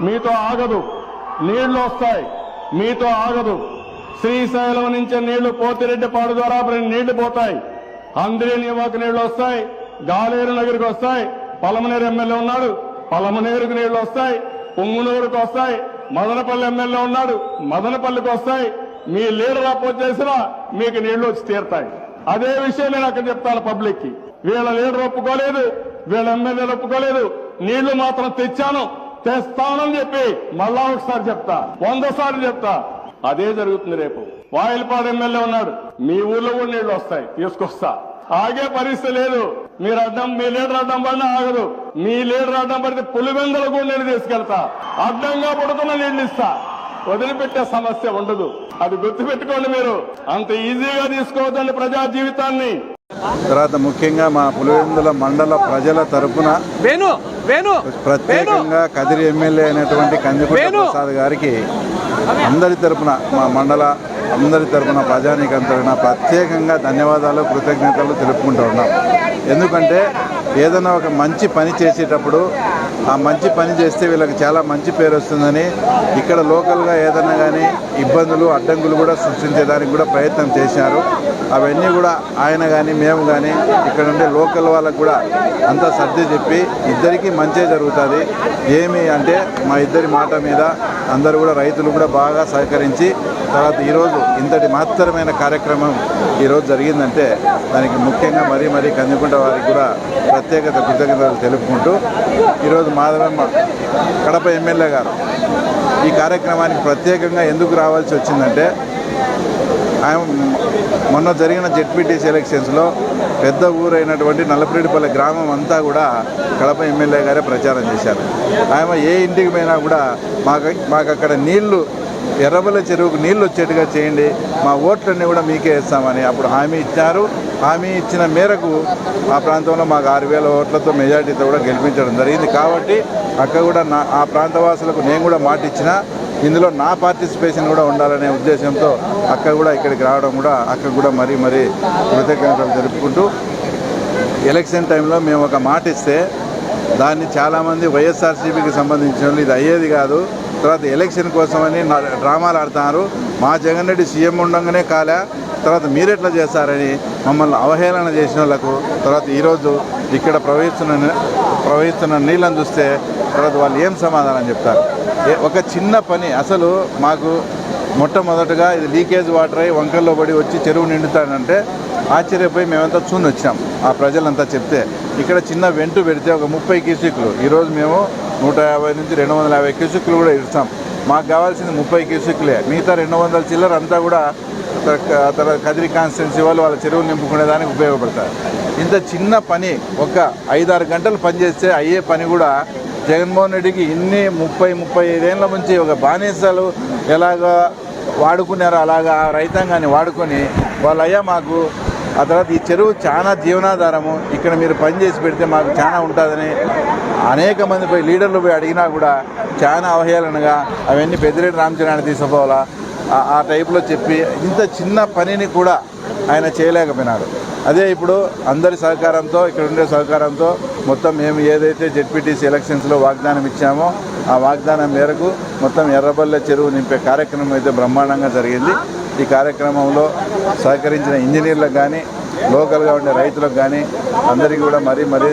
మీతో ఆగదు. నీళ్ళు వస్తాయి. మీతో ఆగదు. శ్రీశైలం నుంచి నీళ్ళు పోతిరెడ్డిపాడు ద్వారా నీళ్ళు పోతాయి. అందరి నివాక నీళ్ళు వస్తాయి. గాలేరు నగరికి వస్తాయి. పలమనేరు ఎమ్మెల్యే ఉన్నాడు. పలమనేరుకు నీళ్ళు వస్తాయి. పొంగునూరుకు వస్తాయి. మదనపల్లి ఎమ్మెల్యే ఉన్నాడు. మదనపల్లికి వస్తాయి. మీ లీడర్ అపోజ్ చేసినా మీకు నీళ్ళు వచ్చి తీరుతాయి. అదే విషయం నేను అక్కడ చెప్తాను పబ్లిక్కి వీళ్ళ లీడర్ ఒప్పుకోలేదు. వీళ్ళ ఎమ్మెల్యేలు ఒప్పుకోలేదు. నీళ్ళు మాత్రం తెచ్చాను. తెస్తానని చెప్పి మళ్ళా ఒకసారి చెప్తా. వంద సార్లు చెప్తా. అదే జరుగుతుంది రేపు. వాయిల్పాడు ఎమ్మెల్యే ఉన్నాడు. మీ ఊర్లో కూడా నీళ్ళు వస్తాయి. తీసుకొస్తా. ఆగే పరిస్థితి లేదు. మీరు అడ్డం మీ లీడర్ అడ్డం పడినా ఆగదు. మీ లీడర్ అడ్డం పడితే పులివెందలు కూడా నేను తీసుకెళ్తా. అడ్డంగా పడుతున్న నీళ్ళు ఇస్తా. వదిలిపెట్టే సమస్య ఉండదు. అది గుర్తుపెట్టుకోండి మీరు. అంత ఈజీగా తీసుకోవద్దండి ప్రజా జీవితాన్ని. తర్వాత ముఖ్యంగా మా పులివెందుల మండల ప్రజల వేణు ప్రత్యేకంగా కదిరి ఎమ్మెల్యే అయినటువంటి కందికుంట వేణు! ప్రసాద్ గారికి అందరి తరపున మా మండల అందరి తరపున ప్రజానీకం తరపున ప్రత్యేకంగా ధన్యవాదాలు కృతజ్ఞతలు తెలుపుకుంటూ ఉన్నాం ఎందుకంటే ఏదైనా ఒక మంచి పని చేసేటప్పుడు ఆ మంచి పని చేస్తే వీళ్ళకి చాలా మంచి పేరు వస్తుందని ఇక్కడ లోకల్గా ఏదైనా కానీ ఇబ్బందులు అడ్డంకులు కూడా సృష్టించేదానికి కూడా ప్రయత్నం చేశారు. అవన్నీ కూడా ఆయన కానీ మేము కానీ ఇక్కడ ఉండే లోకల్ వాళ్ళకు కూడా అంతా సర్ది చెప్పి ఇద్దరికీ మంచే జరుగుతుంది. ఏమి అంటే మా ఇద్దరి మాట మీద అందరూ కూడా రైతులు కూడా బాగా సహకరించి తర్వాత ఈరోజు ఇంతటి మహత్తరమైన కార్యక్రమం ఈరోజు జరిగిందంటే దానికి ముఖ్యంగా మరీ మరీ కందుకుంట వారికి కూడా ప్రత్యేకత కృతజ్ఞతలు తెలుపుకుంటూ ఈరోజు మాధవమ్మ కడప ఎమ్మెల్యే గారు. ఈ కార్యక్రమానికి ప్రత్యేకంగా ఎందుకు రావాల్సి వచ్చిందంటే ఆయన మొన్న జరిగిన జెడ్పీటీసీ ఎలక్షన్స్లో పెద్ద ఊరైనటువంటి నల్లపిరెడ్డిపల్లి గ్రామం అంతా కూడా కడప ఎమ్మెల్యే గారే ప్రచారం చేశారు. ఆయన ఏ ఇంటికి పోయినా కూడా మాకు మాకు అక్కడ నీళ్ళు ఎర్రబల్ల చెరువుకు నీళ్ళు వచ్చేట్టుగా చేయండి. మా ఓట్లన్నీ కూడా మీకే ఇస్తామని అప్పుడు హామీ ఇచ్చారు హామీ ఇచ్చిన మేరకు ఆ ప్రాంతంలో మాకు ఆరు వేల ఓట్లతో మెజార్టీతో కూడా గెలిపించడం జరిగింది. కాబట్టి అక్కడ కూడా నా ఆ ప్రాంతవాసులకు నేను కూడా మాట ఇచ్చిన. ఇందులో నా పార్టిసిపేషన్ కూడా ఉండాలనే ఉద్దేశంతో అక్క కూడా ఇక్కడికి రావడం కూడా అక్క కూడా మరీ మరీ కృతజ్ఞతలు జరుపుకుంటూ ఎలక్షన్ టైంలో మేము ఒక మాట ఇస్తే దాన్ని చాలామంది వైఎస్ఆర్సీపీకి సంబంధించిన వాళ్ళు ఇది అయ్యేది కాదు. తర్వాత ఎలక్షన్ కోసమని నా- డ్రామాలు ఆడుతున్నారు. మా జగన్ రెడ్డి సీఎం ఉండగానే కాలే. తర్వాత మీరెట్లా చేస్తారని మమ్మల్ని అవహేళన చేసిన వాళ్ళకు తర్వాత ఈరోజు ఇక్కడ ప్రవహిస్తున్న ప్రవహిస్తున్న నీళ్ళని చూస్తే తర్వాత వాళ్ళు ఏం సమాధానం చెప్తారు? ఏ- ఒక చిన్న పని అసలు మాకు మొట్టమొదటగా ఇది లీకేజ్ వాటర్ అయి వంకల్లో పడి వచ్చి చెరువు నిండుతాడంటే ఆశ్చర్యపోయి మేమంతా చూని వచ్చాం ఆ ప్రజలంతా చెప్తే. ఇక్కడ చిన్న వెంటు పెడితే ఒక ముప్పై క్యూసిక్లు. ఈరోజు మేము నూట యాభై నుంచి రెండు వందల యాభై క్యూసిక్లు కూడా ఇస్తాం. మాకు కావాల్సింది ముప్పై క్యూసిక్లే మిగతా రెండు వందల చిల్లర అంతా కూడా అతను కదిరి కాన్స్టిట్యున్సీ వాళ్ళు వాళ్ళ చెరువులు నింపుకునే దానికి ఉపయోగపడతారు. ఇంత చిన్న పని ఒక ఐదారు గంటలు పనిచేస్తే అయ్యే పని కూడా జగన్మోహన్ రెడ్డికి ఇన్ని ముప్పై ముప్పై ఐదేళ్ళ నుంచి ఒక బానిసలు ఎలాగా వాడుకున్నారో అలాగా ఆ రైతాంగాన్ని వాడుకొని వాళ్ళయ్యా మాకు ఆ తర్వాత ఈ చెరువు చాలా జీవనాధారము. ఇక్కడ మీరు పని చేసి పెడితే మాకు చాలా ఉంటుందని అనేక మంది పోయి లీడర్లు పోయి అడిగినా కూడా చాలా అవహేళనగా అవన్నీ పెద్దిరెడ్డి రామచరణ్ తీసుకోవాలా? ఆ- టైప్లో చెప్పి ఇంత చిన్న పనిని కూడా ఆయన చేయలేకపోయినాడు. అదే ఇప్పుడు అందరి సహకారంతో ఇక్కడ ఉండే సహకారంతో మొత్తం మేము ఏదైతే జెడ్పీటీసీ ఎలక్షన్స్లో వాగ్దానం ఇచ్చామో ఆ వాగ్దానం మేరకు మొత్తం ఎర్రబల్ల చెరువు నింపే కార్యక్రమం అయితే బ్రహ్మాండంగా జరిగింది. ఈ కార్యక్రమంలో సహకరించిన ఇంజనీర్లకు కానీ లోకల్గా ఉండే రైతులకు కానీ అందరికీ కూడా మరీ మరీ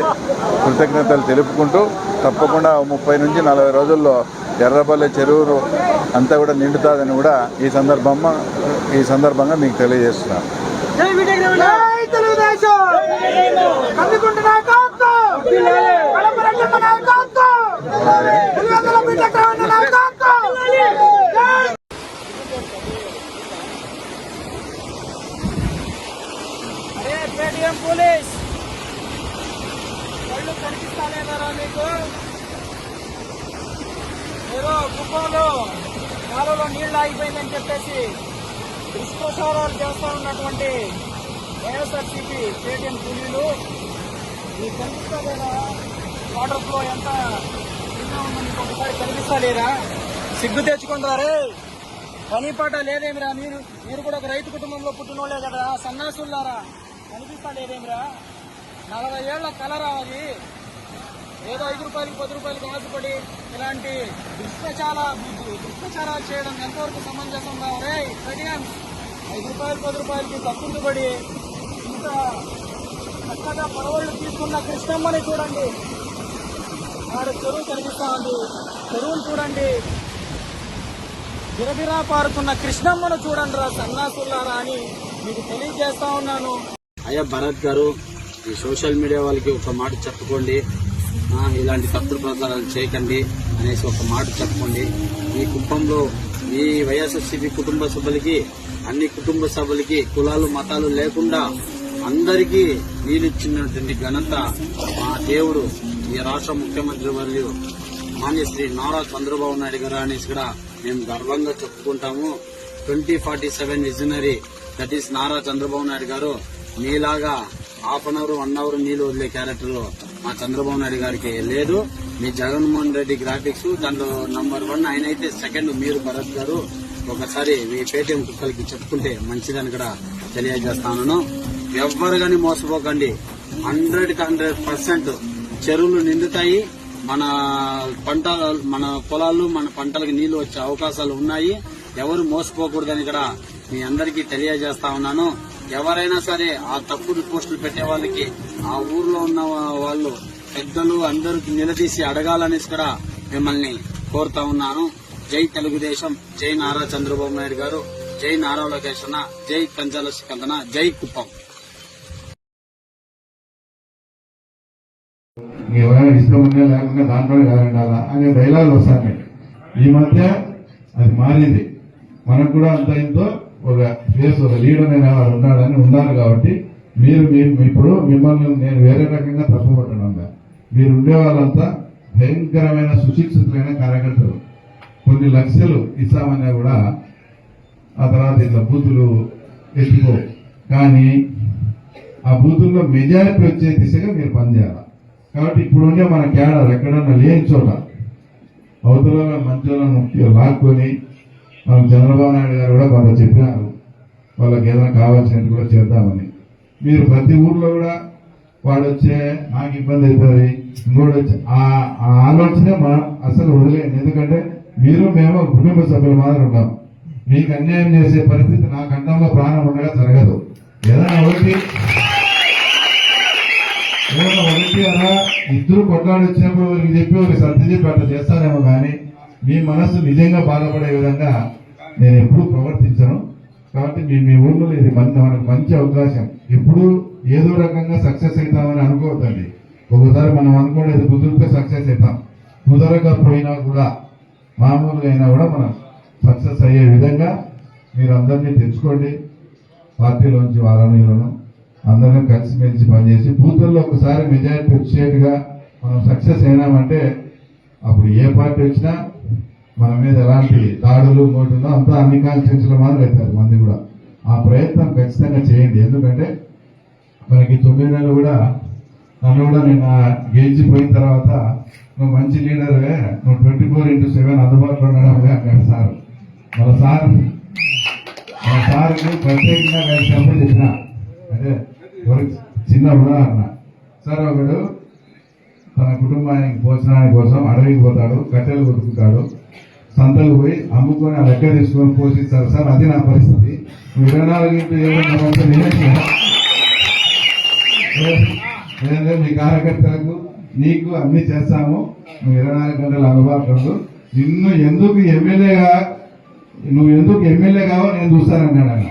కృతజ్ఞతలు తెలుపుకుంటూ తప్పకుండా ముప్పై నుంచి నలభై రోజుల్లో ఎర్రబల్లె చెరువు అంతా కూడా నిండుతుందని కూడా ఈ సందర్భంగా ఈ సందర్భంగా మీకు తెలియజేస్తున్నాను కడప రెడ్డమ్మ నాయకత్వం పులివెందుల బిడ్డ క్రమణ నాయకత్వం జై అరే పేటిఎం పోలీస్ కళ్ళు కనిపిస్తాలేదారా మీకు ఏదో కుప్పంలో కాలువలో నీళ్ళు ఆగిపోయిందని చెప్పేసి దుష్ప్రచారాలు చేస్తా ఉన్నటువంటి వైఎస్ఆర్సీపీ పేటిఎం కూలీలు కనిపిస్తా కనిపిస్తలేదా వాటర్ ఫ్లో ఎంత ఇదిగా ఒకసారి సిగ్గు తెచ్చుకుంటారే. పని పాట లేదేమిరా మీరు? మీరు కూడా ఒక రైతు కుటుంబంలో పుట్టినోళ్ళే కదా సన్నాసులారా కనిపిస్తా లేదేమిరా? నలభై ఏళ్ళ కలరా అది ఏదో ఐదు రూపాయలకి పది రూపాయలకి ఆశపడి ఇలాంటి దుష్ప్రచార దుష్ప్రచారాలు చేయడం ఎంతవరకు సమంజసంగా రే కడియం. ఐదు రూపాయలు పది రూపాయలకి తప్పులు ఇంత చక్కగా పడవళ్ళు తీసుకున్న కృష్ణమ్మని చూడండి. ఆడ చెరువు కనిపిస్తా ఉంది. చెరువులు చూడండి. బిరబిరా పారుతున్న కృష్ణమ్మను చూడండి రా సన్నాసులారా అని మీకు తెలియజేస్తా ఉన్నాను. అయ్యా భరత్ గారు ఈ సోషల్ మీడియా వాళ్ళకి ఒక మాట చెప్పుకోండి. ఇలాంటి తప్పుడు ప్రచారాలు చేయకండి అనేసి ఒక మాట చెప్పుకోండి. ఈ కుటుంబంలో ఈ వైఎస్ఆర్సీపీ కుటుంబ సభ్యులకి అన్ని కుటుంబ సభ్యులకి కులాలు మతాలు లేకుండా అందరికీ నీళ్ళిచ్చినటువంటి ఘనత మా దేవుడు ఈ రాష్ట్ర ముఖ్యమంత్రి వర్యులు మాన్య శ్రీ నారా చంద్రబాబు నాయుడు గారు అనేసి కూడా మేము గర్వంగా చెప్పుకుంటాము. Twenty forty seven visionary that is Nara Chandrababu Naidu garu మీలాగా half an hour one hour నీళ్ళు వదిలే క్యారెక్టర్ మా చంద్రబాబు నాయుడు గారికి లేదు. మీ జగన్మోహన్ రెడ్డి గ్రాఫిక్స్ దాంట్లో నంబర్ వన్ ఆయన అయితే సెకండ్ మీరు భరత్ గారు ఒకసారి మీ పేటీఎం కుక్కలకి చెప్పుకుంటే మంచిదని కూడా తెలియజేస్తాను. ఎవ్వరు కానీ మోసపోకండి. హండ్రెడ్కి హండ్రెడ్ పర్సెంట్ చెరువులు నిండుతాయి. మన పంట మన పొలాలు మన పంటలకు నీళ్ళు వచ్చే అవకాశాలు ఉన్నాయి. ఎవరు మోసపోకూడదని కూడా మీ అందరికీ తెలియజేస్తా ఉన్నాను. ఎవరైనా సరే ఆ తప్పుడు పోస్టులు పెట్టే వాళ్ళకి ఆ ఊర్లో ఉన్న వాళ్ళు పెద్దలు అందరికి నిలదీసి అడగాలనేసి కూడా మిమ్మల్ని కోరుతా ఉన్నాను. జై తెలుగుదేశం జై నారా చంద్రబాబు నాయుడు గారు జై నారా లోకేష్ అన్న జై కంజాల సికందన జై కుప్పం. ఎవరైనా ఇష్టం లేకుండా దాంట్లో అనే డైలాగ్ వస్తాయి ఈ మధ్య అది మారింది. మనకు కూడా అంత ఇంతో ఒక ఫేస్ ఒక లీడర్ అనే వాడు ఉన్నాడని ఉన్నారు కాబట్టి మీరు ఇప్పుడు మిమ్మల్ని నేను వేరే రకంగా తప్పుపట్టను మీరు ఉండే వాళ్ళంతా భయంకరమైన సుశిక్షితులైన కార్యకర్తలు. కొన్ని లక్షలు ఇస్తామన్నా కూడా ఆ తర్వాత ఇట్లా బూతులు ఎత్తుకో కానీ ఆ బూతుల్లో మెజారిటీ వచ్చే దిశగా మీరు పనిచేయాలి? కాబట్టి ఇప్పుడుండే మన కేడర్ ఎక్కడన్నా లేని చోట అవతల మంచోళ్ళను లాక్కొని మనం చంద్రబాబు నాయుడు గారు కూడా కొంత చెప్పినారు. వాళ్ళకి ఏదైనా కావాల్సినట్టు కూడా చేద్దామని. మీరు ప్రతి ఊర్లో కూడా వాడు వచ్చే నాకు ఇబ్బంది అవుతుంది ఇంకోటి వచ్చి ఆ ఆలోచన అసలు వదిలేయండి. ఎందుకంటే మీరు మేము కుటుంబ సభ్యులు మాత్రం ఉంటాం మీకు అన్యాయం చేసే పరిస్థితి నా కంఠంలో ప్రాణం ఉండగా జరగదు. ఏదైనా ఒకటి ఏదైనా ఒకటి అలా ఇద్దరు కొట్లాడి వచ్చినప్పుడు వాళ్ళకి చెప్పి ఒక సర్ది చెప్పి అట్లా చేస్తారేమో కానీ మీ మనసు నిజంగా బాధపడే విధంగా నేను ఎప్పుడూ ప్రవర్తించను. కాబట్టి మీ మీ ఊళ్ళో ఇది మంచి మనకు మంచి అవకాశం. ఎప్పుడూ ఏదో రకంగా సక్సెస్ అవుతామని అనుకోవద్దండి. ఒకసారి మనం అనుకోలేదు కుదిరితే సక్సెస్ అవుతాం. కుదరకపోయినా కూడా మామూలుగా అయినా కూడా మనం సక్సెస్ అయ్యే విధంగా మీరు అందరినీ తెచ్చుకోండి. పార్టీలోంచి వాళ్ళను వీళ్ళను అందరం కలిసిమెలిసి పనిచేసి బూతుల్లో ఒకసారి మెజారిటీ వచ్చేట్టుగా మనం సక్సెస్ అయినామంటే అప్పుడు ఏ పార్టీ వచ్చినా మన మీద ఎలాంటి దాడులు మోటుందో అంతా అన్ని కాన్స్టిట్యూన్సీలో మాదిరి అవుతారు మంది కూడా. ఆ ప్రయత్నం ఖచ్చితంగా చేయండి. ఎందుకంటే మనకి తొమ్మిది నెలలు కూడా నన్ను కూడా నేను గెలిచిపోయిన తర్వాత నువ్వు మంచి లీడర్వే నువ్వు ట్వంటీ ఫోర్ ఇంటూ సెవెన్ అందుబాటులో ఉండడమే అన్నాడు సార్. మన సార్ మన సార్ని ప్రత్యేకంగా కలిసినప్పుడు చెప్పిన. అంటే ఎవరికి చిన్న ఉదాహరణ. సార్ ఒకడు తన కుటుంబానికి భోజనానికి కోసం అడవికి పోతాడు కట్టెలు కొట్టుకుంటాడు సంతలు పోయి అమ్ముకొని ఆ లెక్క తీసుకొని పోషిస్తారు. సార్ అది నా పరిస్థితి. నువ్వు ఇరవై నాలుగు ఇంటూ నేనే మీ కార్యకర్తలకు నీకు అన్ని చేస్తాము. నువ్వు ఇరవై నాలుగు గంటలు అందుబాటులో నిన్ను ఎందుకు ఎమ్మెల్యేగా నువ్వు ఎందుకు ఎమ్మెల్యే కావో నేను చూస్తానన్నాడు ఆయన.